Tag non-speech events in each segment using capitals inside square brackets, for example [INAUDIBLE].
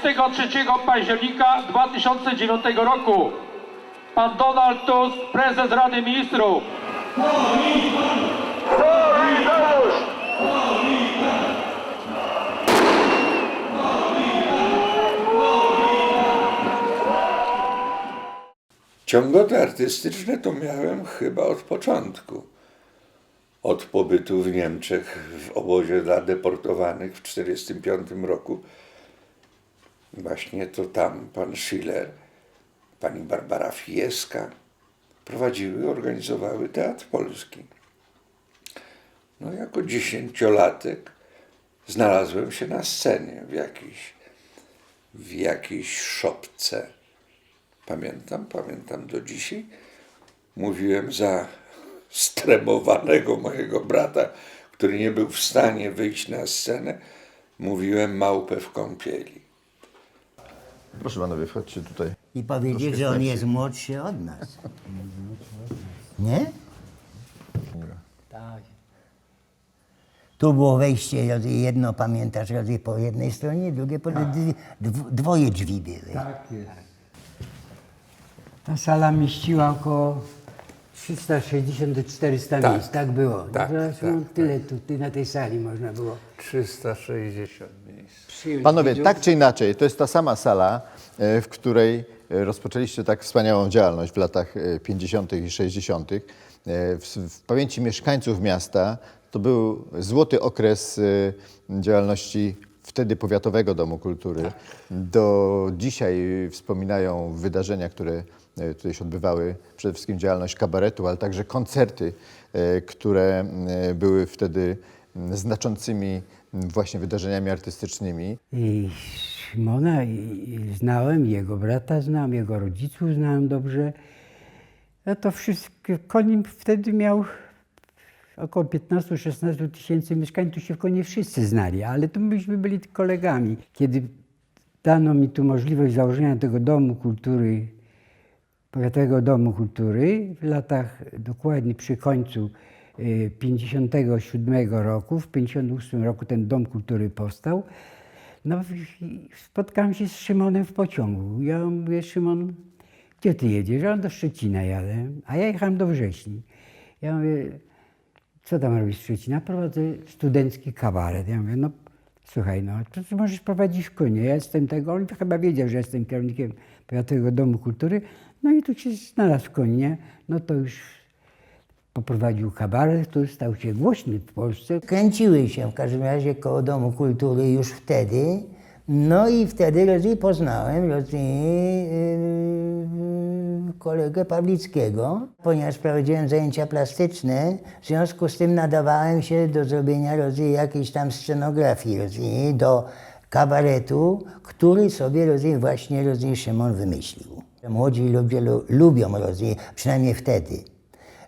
23 października 2009 roku. Pan Donald Tusk, prezes Rady Ministrów. Ciągoty artystyczne to miałem chyba od początku. Od pobytu w Niemczech w obozie dla deportowanych w 1945 roku. Właśnie to tam pan Schiller, pani Barbara Fieska prowadziły, organizowały Teatr Polski. No jako dziesięciolatek znalazłem się na scenie w jakiejś, w jakiejś szopce. Pamiętam, pamiętam do dzisiaj. Mówiłem za stremowanego mojego brata, który nie był w stanie wyjść na scenę. Mówiłem małpę w kąpieli. Proszę panowie, wchodźcie tutaj. I powiedzieć, że on jest młodszy od nas. Nie? Tak. Tu było wejście, jedno pamiętasz, po jednej stronie, drugie po drugiej. Dw- dwoje drzwi były. Tak jest. Ta sala mieściła około 360 do 400 Tak. miejsc, tak było. Tak, tak, no, tyle tu ty na tej sali można było 360 miejsc. Panowie, tak czy inaczej, to jest ta sama sala, e, w której e, rozpoczęliście tak wspaniałą działalność w latach e, 50. i 60. E, W, w pamięci mieszkańców miasta to był złoty okres e, działalności wtedy Powiatowego Domu Kultury. Do dzisiaj wspominają wydarzenia, które e, tutaj się odbywały, przede wszystkim działalność kabaretu, ale także koncerty, e, które e, były wtedy znaczącymi m, właśnie wydarzeniami artystycznymi. I Szymona znałem, jego brata znałem, jego rodziców znałem dobrze. A to wszystko, Konin wtedy miał około 15-16 tysięcy mieszkań, tu się w Konie wszyscy znali, ale to myśmy byli kolegami. Kiedy dano mi tu możliwość założenia tego Domu Kultury, Powiatowego Domu Kultury w latach dokładnie przy końcu 57 roku, w 58 roku ten Dom Kultury powstał, no spotkałem się z Szymonem w pociągu. Ja mówię, Szymon, gdzie ty jedziesz? A on do Szczecina jadę, a ja jechałem do Wrześni. Ja mówię, co tam robisz w Szczecinie? Prowadzę studencki kabaret. Ja mówię, no słuchaj, no to możesz prowadzić w konie. Ja jestem tego, on chyba wiedział, że jestem kierownikiem Powiatowego Domu Kultury. No i tu się znalazł w konie. No to już poprowadził kabaret, który stał się głośny w Polsce. Kręciły się w każdym razie koło Domu Kultury już wtedy. No i wtedy Rozy poznałem Rozy, yy, kolegę Pawlickiego, ponieważ prowadziłem zajęcia plastyczne, w związku z tym nadawałem się do zrobienia Rozy jakiejś tam scenografii Rozy, do kabaretu, który sobie Rozy właśnie Rozy Szymon wymyślił. Młodzi ludzie lu- lubią Rozy, przynajmniej wtedy.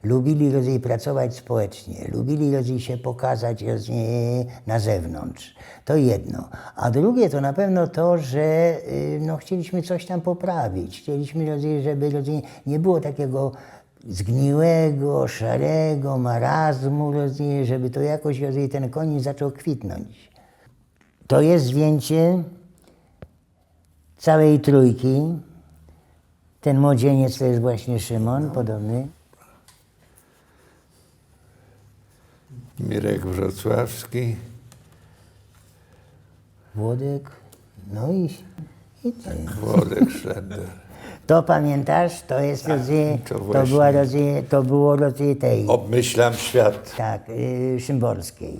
Lubili rozej pracować społecznie, lubili rozej się pokazać na zewnątrz. To jedno. A drugie to na pewno to, że y, no, chcieliśmy coś tam poprawić. Chcieliśmy, rozej, żeby rozej, nie było takiego zgniłego, szarego marazmu, żeby to jakoś rozej, ten koń zaczął kwitnąć. To jest zdjęcie całej trójki. Ten młodzieniec to jest właśnie Szymon, podobny. Mirek Wrocławski. Włodek, no i, i ty. Włodek Szlender. [LAUGHS] To pamiętasz? To jest rozy, to to, właśnie. była rozy, to było rozy tej, Obmyślam świat. tak, y, Szymborskiej.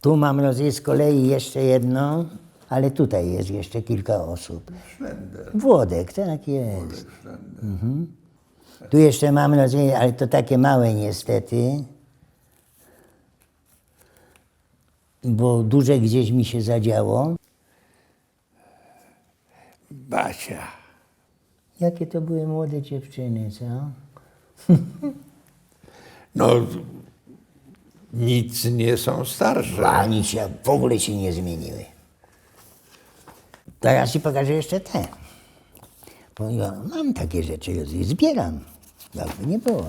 Tu mam rozy z kolei jeszcze jedno, ale tutaj jest jeszcze kilka osób. Włodek, tak jest. Mhm. Tu jeszcze mam rozy, ale to takie małe niestety. bo duże gdzieś mi się zadziało. Basia. Jakie to były młode dziewczyny, co? [LAUGHS] No, nic nie są starsze. Ani się w ogóle się nie zmieniły. Teraz ci pokażę jeszcze te. Ja mam takie rzeczy i zbieram. Jakby nie było.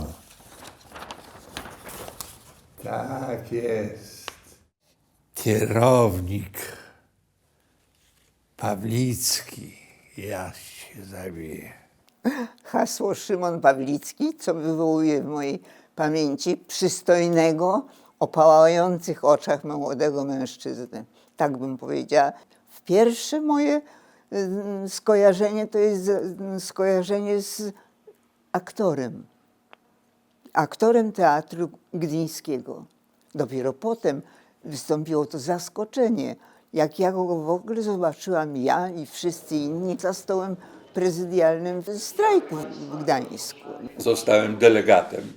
Tak jest. Kierownik Pawlicki. Ja się zawieję. Hasło Szymon Pawlicki, co wywołuje w mojej pamięci przystojnego, o pałających oczach młodego mężczyzny. Tak bym powiedziała. W pierwsze moje skojarzenie to jest y, skojarzenie z aktorem. Aktorem teatru gdyńskiego. Dopiero potem wystąpiło to zaskoczenie, jak ja go w ogóle zobaczyłam ja i wszyscy inni za stołem prezydialnym w strajku w Gdańsku. Zostałem delegatem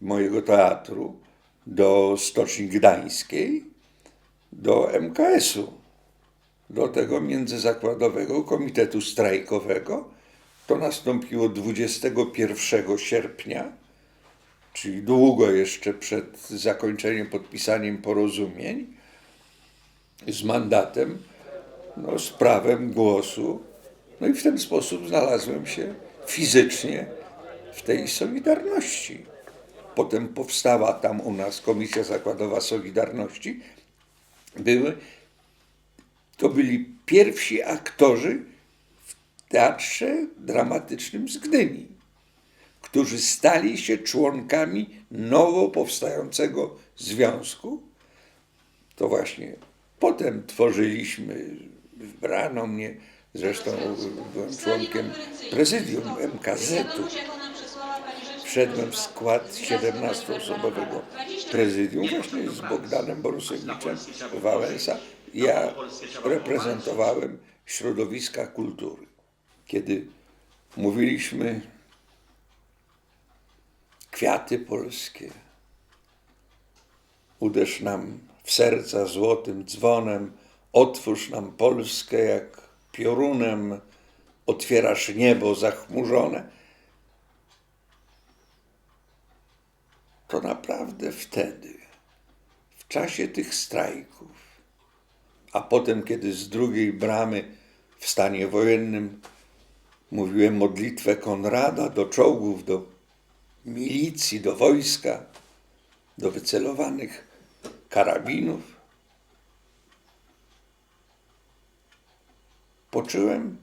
mojego teatru do Stoczni Gdańskiej, do MKS-u, do tego międzyzakładowego komitetu strajkowego. To nastąpiło 21 sierpnia, czyli długo jeszcze przed zakończeniem, podpisaniem porozumień z mandatem, no, z prawem głosu. No i w ten sposób znalazłem się fizycznie w tej Solidarności. Potem powstała tam u nas Komisja Zakładowa Solidarności. Były, to byli pierwsi aktorzy w teatrze dramatycznym z Gdyni, którzy stali się członkami nowo powstającego związku. To właśnie potem tworzyliśmy, wybrano mnie, zresztą byłem członkiem prezydium MKZ-u. Wszedłem w skład 17-osobowego prezydium właśnie z Bogdanem Borusewiczem Wałęsa. Ja reprezentowałem środowiska kultury. Kiedy mówiliśmy kwiaty polskie, uderz nam w serca złotym dzwonem, otwórz nam Polskę jak piorunem, otwierasz niebo zachmurzone. to naprawdę wtedy, w czasie tych strajków, a potem, kiedy z drugiej bramy w stanie wojennym mówiłem modlitwę Konrada do czołgów, do milicji, do wojska, do wycelowanych karabinów, poczułem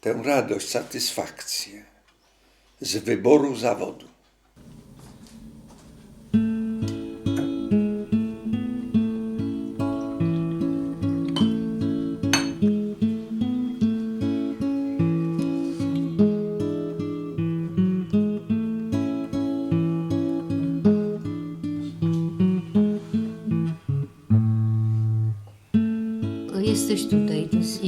tę radość, satysfakcję z wyboru zawodu. Jesteś tutaj z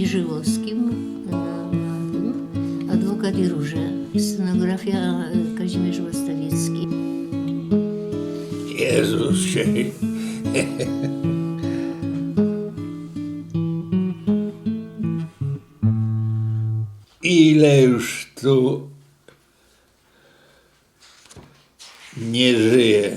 na tym, adwokat i róże, scenografia e, Kazimierz Łastawiecki. Jezus się. Ile już tu nie żyje.